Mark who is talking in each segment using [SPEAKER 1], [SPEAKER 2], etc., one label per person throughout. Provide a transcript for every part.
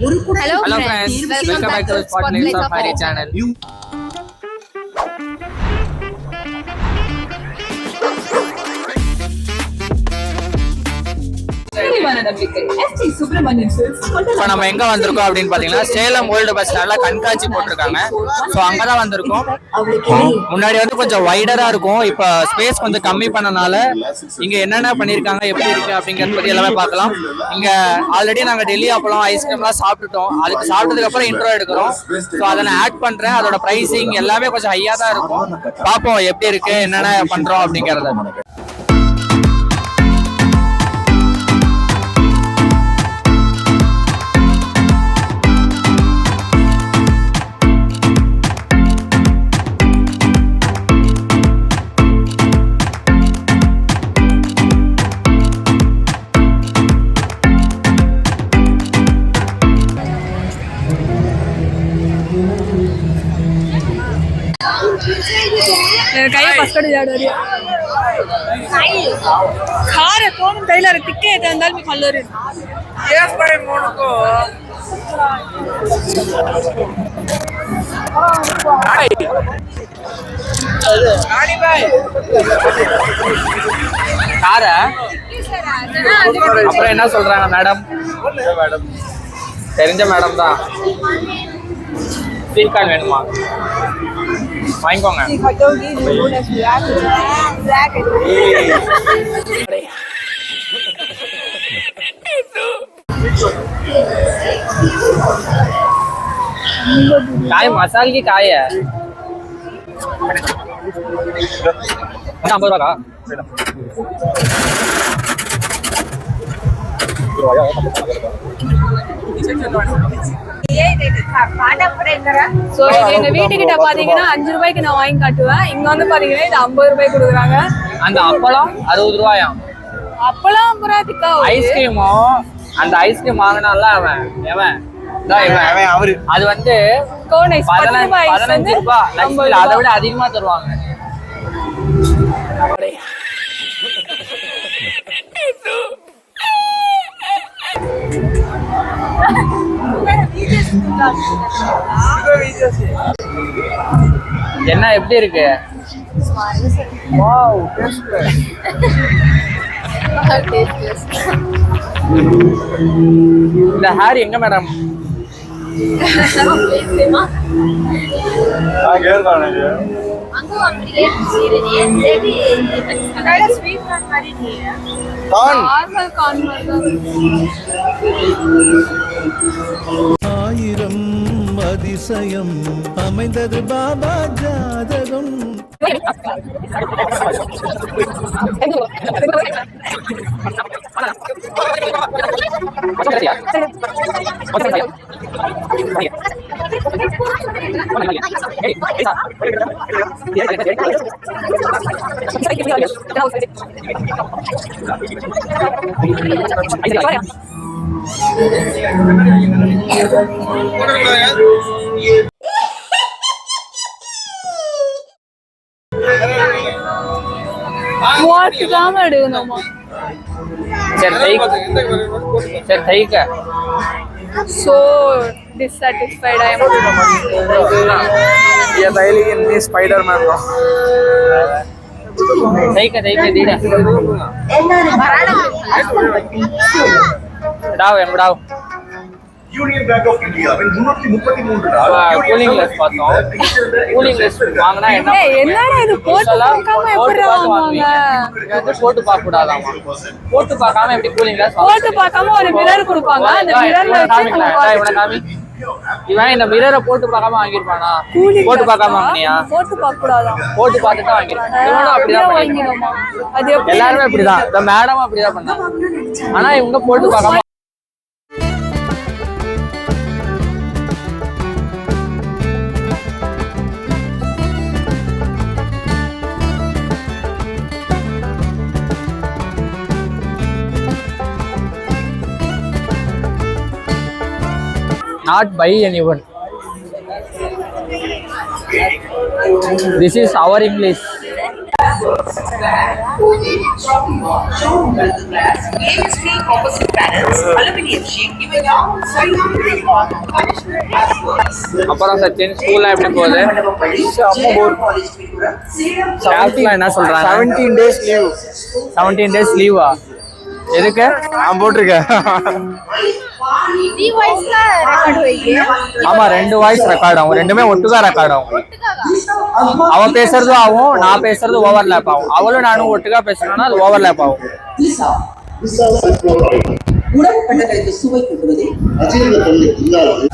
[SPEAKER 1] Hello friends,
[SPEAKER 2] welcome back to Spotlight of Hari channel. இப்போ நம்ம எங்க வந்திருக்கோம் அப்படின்னு பாத்தீங்கன்னா சேலம் ஓல்டு பஸ் ஸ்டாண்ட்ல கண்காட்சி போட்டிருக்காங்க. ஸோ அங்கதான் வந்திருக்கோம். முன்னாடி வந்து கொஞ்சம் வைடரா இருக்கும். இப்போ ஸ்பேஸ் கொஞ்சம் கம்மி பண்ணனால இங்க என்னென்ன பண்ணிருக்காங்க எப்படி இருக்கு அப்படிங்கறத பத்தி எல்லாமே பார்க்கலாம். இங்க ஆல்ரெடி நாங்க டெல்லி அப்பளம் ஐஸ்கிரீம்லாம் சாப்பிட்டுட்டோம். அதுக்கு சாப்பிட்டதுக்கு அப்புறம் இன்ட்ரோ எடுக்கிறோம். ஸோ அதை நான் ஆட் பண்றேன். அதோட பிரைசிங் எல்லாமே கொஞ்சம் ஹையா தான் இருக்கும். பார்ப்போம் எப்படி இருக்கு என்னென்ன பண்றோம் அப்படிங்கறத.
[SPEAKER 3] கையை ஃபஸ்ட் விளையாடுவாரு காரை போகணும் கையில் ஒரு திக்கே எதாக இருந்தாலும் கல்லூரி
[SPEAKER 2] கார அப்புறம் என்ன சொல்றாங்க மேடம் தெரிஞ்ச மேடம் தான். ஸ்வீட் கார்டு வேணுமா வாங்கிக்கோங்க काय मसाल की काय आहे ஐம்பது ரூபா
[SPEAKER 3] ஸோ எங்க வீட்டுக்கிட்ட பாத்தீங்கன்னா அஞ்சு ரூபாய்க்கு நான் வாங்கி காட்டுவேன். இங்க வந்து பாத்தீங்கன்னா இது ஐம்பது ரூபாய் கொடுக்குறாங்க.
[SPEAKER 2] அந்த அப்பளம் அறுபது ரூபாயாம்
[SPEAKER 3] அப்பெல்லாம் அப்புறம் திக்கா
[SPEAKER 2] ஐஸ்கிரீமும் அந்த ஐஸ்கிரீம் வாங்கினால அவன் எவன்? அது வந்து பதினஞ்சு
[SPEAKER 3] ரூபாய்
[SPEAKER 2] அதை விட அதிகமா தருவாங்க. என்ன எப்படி இருக்கு? இந்த ஹேர் எங்க மேடம்
[SPEAKER 3] நார்மல்
[SPEAKER 4] அதிசயம் அமைந்தது பாபா ஜாதகம்.
[SPEAKER 3] மூவாயிரத்துக்காம எடுக்கணுமா
[SPEAKER 2] சரி தைக்க சரி so
[SPEAKER 3] dissatisfied I am.
[SPEAKER 5] ये पहली इनकी स्पाइडर मैन
[SPEAKER 2] का देख देख देख डाव एम डाव
[SPEAKER 6] யூனியன் பேங்க் ஆஃப் இந்தியாவின் முன்னூத்தி முப்பத்தி மூன்று
[SPEAKER 2] கூலிங் கிளாஸ் பார்த்தோம். கூலிங் கிளாஸ் வாங்கினா என்ன
[SPEAKER 3] ஏய், என்னடா இது? போட்டு பார்க்காம
[SPEAKER 2] போட்டு
[SPEAKER 3] எப்படி
[SPEAKER 2] பார்த்து
[SPEAKER 3] வாங்குவாங்க?
[SPEAKER 2] வாங்குவீங்க. இது வந்து போட்டு பார்க்க கூடாதாமா போட்டு பார்க்காம எப்படி கூலிங் கிளாஸ்
[SPEAKER 3] போட்டு பார்க்காம ஒரு மிரர் கொடுப்பாங்க அந்த மிரர்ல வச்சு
[SPEAKER 2] இவனை காமி இவன் இந்த மிரரை போட்டு பார்க்காம வாங்கியிருப்பானா?
[SPEAKER 3] கூலிங்
[SPEAKER 2] போட்டு பார்க்காம வாங்கினியா?
[SPEAKER 3] போட்டு பார்க்க கூடாதான்
[SPEAKER 2] போட்டு பார்த்துட்டு தான் வாங்கியிருப்பான். இவனும் அப்படிதான்.
[SPEAKER 3] வாங்கிடுமா அது
[SPEAKER 2] எல்லாருமே அப்படிதான். இந்த மேடம் அப்படிதான் பண்ணாங்க. ஆனா இவங்க போட்டு பார்க்காம not by anyone. This is our English.
[SPEAKER 1] ASP composite panels, aluminum sheet, இவையாவும் சைட்
[SPEAKER 2] அப்புறம் சச்சின் ஸ்கூல்லாம் எப்படி போகுது ஸ்டாஃப்லாம் என்ன சொல்றாங்க
[SPEAKER 5] seventeen days leave
[SPEAKER 2] seventeen days லீவா எதுக்கு?
[SPEAKER 5] நான் போட்டிருக்கேன்.
[SPEAKER 2] ஆமா ரெண்டு வாய்ஸ் ரெக்கார்ட் ஆகும். ரெண்டுமே ஒட்டுக்கா ரெக்கார்ட் ஆகும். அவ பேசுறதும் ஆகும் நான் பேசுறது ஓவர்லேப் ஆகும். அவளும் நானும் ஒட்டுக்கா பேசணும்னா அது ஓவர்லேப் ஆகும்.
[SPEAKER 1] பண்டங்களுக்கு சுவை கொண்டுவதில்
[SPEAKER 6] அஜீரணத்தன்மை இல்லாதது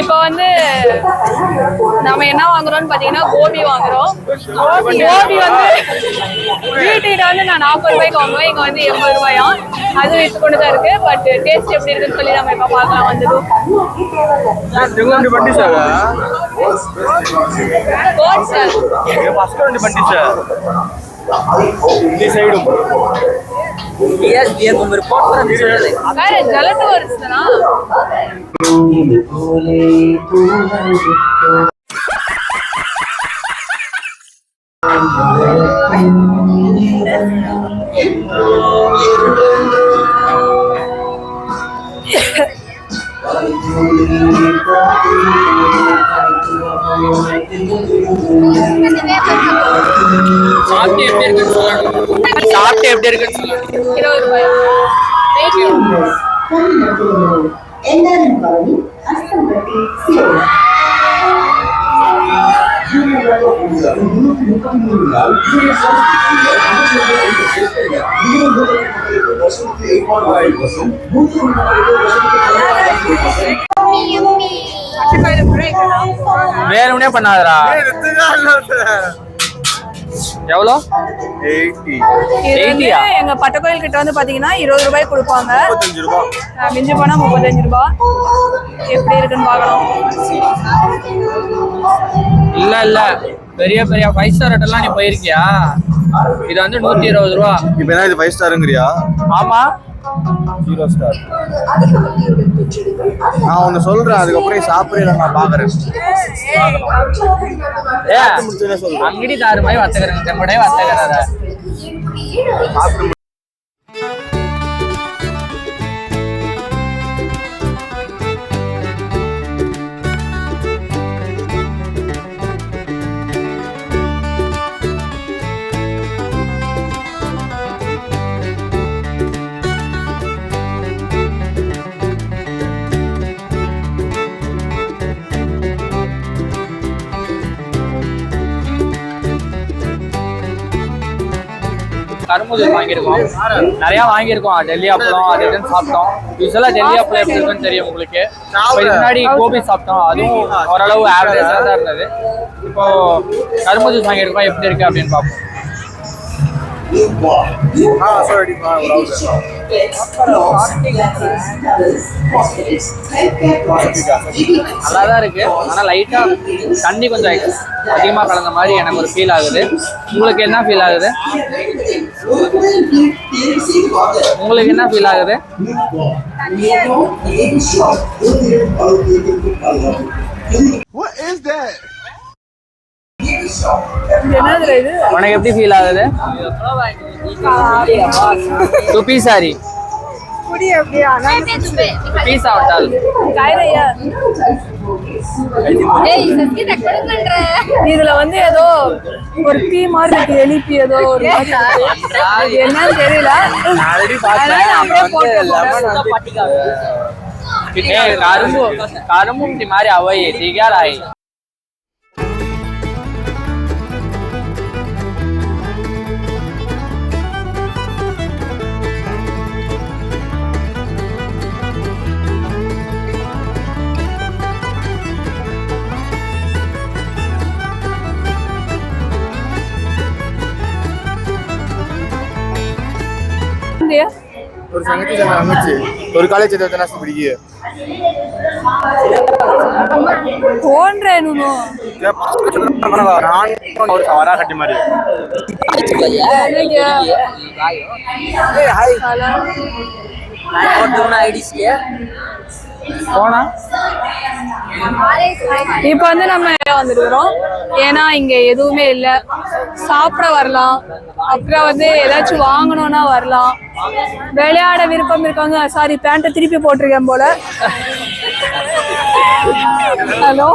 [SPEAKER 3] இப்போ வந்து நம்ம என்ன வாங்குறோம்னு பாத்தீங்கன்னா கோபி வாங்குறோம். கோபி வந்து வீட்டுக்கிட்ட வந்து நான் நாற்பது ரூபாய்க்கு வாங்குவேன். இங்க வந்து எண்பது ரூபாயா? அது வித்து கொண்டு தான் இருக்கு. பட் டேஸ்ட் எப்படி இருக்குன்னு சொல்லி நம்ம இப்ப
[SPEAKER 5] பண்டி சார்.
[SPEAKER 3] கோட் சார்.
[SPEAKER 5] ಒಂದು ರಿಪೋರ್ಟ್ ಜಲ ತೋರಿಸ್ತಾನ సైడ్
[SPEAKER 2] சாப்பிட்டு எப்படி இருக்குன்னு சொல்லணும் சாப்பிட்டு எப்படி இருக்குன்னு சொல்லணும்
[SPEAKER 3] இருபது ரூபாயா தேங்க்யூ
[SPEAKER 7] எல்லாரும் கவனி அஸ்தம் பற்றி சேவை
[SPEAKER 2] வேணும்னே பண்ணாதடா. எவ்வளோ?
[SPEAKER 5] எயிட்டி.
[SPEAKER 3] இது வந்து
[SPEAKER 2] 80 யா?
[SPEAKER 3] எங்க பட்டக்கோயில் கிட்ட வந்து பாத்தீங்கன்னா இருபது ரூபாய் கொடுப்பாங்க. மிஞ்சி போனா முப்பத்தஞ்சு ரூபாய் எப்படி இருக்குன்னு பார்க்கலாம்.
[SPEAKER 2] இல்ல இல்ல. பெரிய பெரிய ஃபைவ் ஸ்டார் ஹோட்டல்லாம் நீ போயிருக்கியா? இது வந்து நூத்தி இருபது ரூபா.
[SPEAKER 5] இப்போ என்ன இது ஃபைவ் ஸ்டாருங்கிறியா
[SPEAKER 2] ஆமா.
[SPEAKER 5] ஜீரோ ஸ்டார் நான் ஒன்று சொல்றேன் அதுக்கப்புறம் நீ சாப்பிட்றேன் நான் பார்க்குறேன்
[SPEAKER 2] ஏ ಅಂಗಡಿ ದಾರು ಮೈ ವರ್ತಕರ ತೆಂಬಡೆ ವರ್ತಕರ கரும்புது வாங்கியிருக்கோம். நிறைய வாங்கியிருக்கோம். டெல்லி அப்பளம் அது இதுன்னு சாப்பிட்டோம். யூஸ்வலா டெல்லி அப்பளம் எப்படி இருக்குன்னு தெரியும் உங்களுக்கு. முன்னாடி கோபி சாப்பிட்டோம். அதுவும் ஓரளவு ஆவரேஜாக தான் இருந்தது. இப்போ கரும்பு ஜூஸ் வாங்கியிருக்கோம். எப்படி இருக்கு அப்படின்னு பார்ப்போம். நல்லா தான் இருக்கு. ஆனால் லைட்டாக தண்ணி கொஞ்சம் அதிகமாக கலந்த மாதிரி எனக்கு ஒரு ஃபீல் ஆகுது. உங்களுக்கு என்ன ஃபீல் ஆகுது? உங்களுக்கு என்ன ஃபீல் ஆகுது?
[SPEAKER 3] இது
[SPEAKER 2] உனக்கு எப்படி ஃபீல் ஆகுது? துப்பி சாரி
[SPEAKER 3] குடி அப்படியா
[SPEAKER 2] துப்பி சாப்பிட்டால்
[SPEAKER 3] கைரையா இதுல வந்து ஏதோ ஒரு டீ மாதிரி இருக்கு எலிப்பி ஏதோ ஒரு என்னன்னு தெரியல.
[SPEAKER 2] கரும்பு கரும்பு தி மாதிரி அவை திகாராய்.
[SPEAKER 3] இந்தியா?
[SPEAKER 5] ஒரு சங்கத்தி சங்க தங்கச்சி ஒரு காலேஜ் எத்தனை வருஷம் பிடிக்கு?
[SPEAKER 3] போன்றேன் நுனு
[SPEAKER 5] நான் ஒரு வரா கட்டி மாதிரி.
[SPEAKER 2] போனா?
[SPEAKER 3] இப்போ வந்து நம்ம வந்துருக்குறோம். ஏன்னா இங்க எதுவுமே இல்ல. சாப்பிட வரலாம். அப்புறம் வந்து ஏதாச்சும் வாங்கணும்னா வரலாம். விளையாட விருப்பம் இருக்கவங்க சாரி பேண்ட்டை திருப்பி போட்டிருக்கேன் போல. ஹலோ